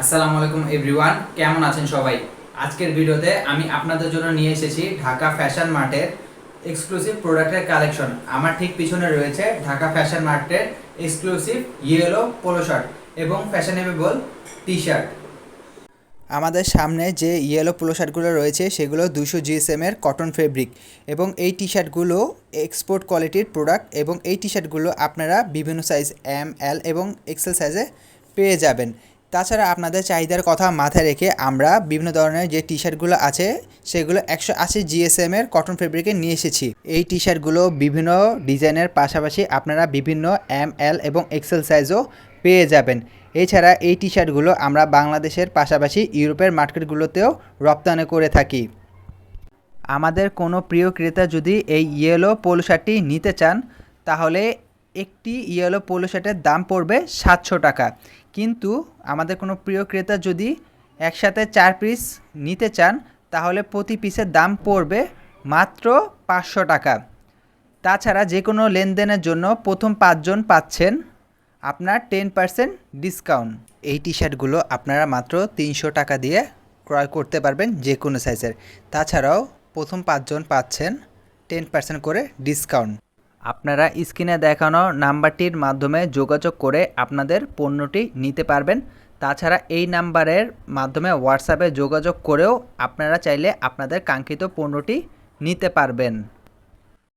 আসসালামু আলাইকুম এভরিওয়ান, কেমন আছেন সবাই? আজকের ভিডিওতে আমি আপনাদের জন্য নিয়ে এসেছি ঢাকা ফ্যাশন মার্টের এক্সক্লুসিভ প্রোডাক্টের কালেকশন আমার ঠিক পিছনে রয়েছে ঢাকা ফ্যাশন মার্টের এক্সক্লুসিভ ইয়েলো পোলো শার্ট এবং ফ্যাশনেবল টি শার্ট আমাদের সামনে যে ইয়েলো পোলো শার্টগুলো রয়েছে, সেগুলো দুশো জিএসএমের কটন ফেব্রিক এবং এই টি শার্টগুলো এক্সপোর্ট কোয়ালিটির প্রোডাক্ট এবং এই টি শার্টগুলো আপনারা বিভিন্ন সাইজ এম এল এবং এক্সেল সাইজে পেয়ে যাবেন। তাছাড়া আপনাদের চাহিদার কথা মাথায় রেখে আমরা বিভিন্ন ধরনের যে টি শার্টগুলো আছে, সেগুলো একশো আশি জিএসএমের কটন ফেব্রিকে নিয়ে এসেছি। এই টি শার্টগুলো বিভিন্ন ডিজাইনের পাশাপাশি আপনারা বিভিন্ন এম এল এবং এক্সেল সাইজও পেয়ে যাবেন। এছাড়া এই টি শার্টগুলো আমরা বাংলাদেশের পাশাপাশি ইউরোপের মার্কেটগুলোতেও রপ্তানি করে থাকি। আমাদের কোনো প্রিয় ক্রেতা যদি এই ইয়েলো পোলো শার্টটি নিতে চান, তাহলে একটি ইয়েলো পোলো শার্টের দাম পড়বে সাতশো টাকা। কিন্তু আমাদের কোনো প্রিয় ক্রেতা যদি একসাথে চার পিস নিতে চান, তাহলে প্রতি পিসের দাম পড়বে মাত্র পাঁচশো টাকা। তাছাড়া যে কোনো লেনদেনের জন্য প্রথম পাঁচজন পাচ্ছেন আপনার টেন পার্সেন্ট ডিসকাউন্ট। এই টি শার্টগুলো আপনারা মাত্র তিনশো টাকা দিয়ে ক্রয় করতে পারবেন যে কোনো সাইজের। তাছাড়াও প্রথম পাঁচজন পাচ্ছেন টেন পার্সেন্ট করে ডিসকাউন্ট। আপনারা স্ক্রিনে দেখানো নাম্বারটির মাধ্যমে যোগাযোগ করে আপনাদের পণ্যটি নিতে পারবেন। তাছাড়া এই নাম্বারের মাধ্যমে হোয়াটসঅ্যাপে যোগাযোগ করেও আপনারা চাইলে আপনাদের কাঙ্ক্ষিত পণ্যটি নিতে পারবেন।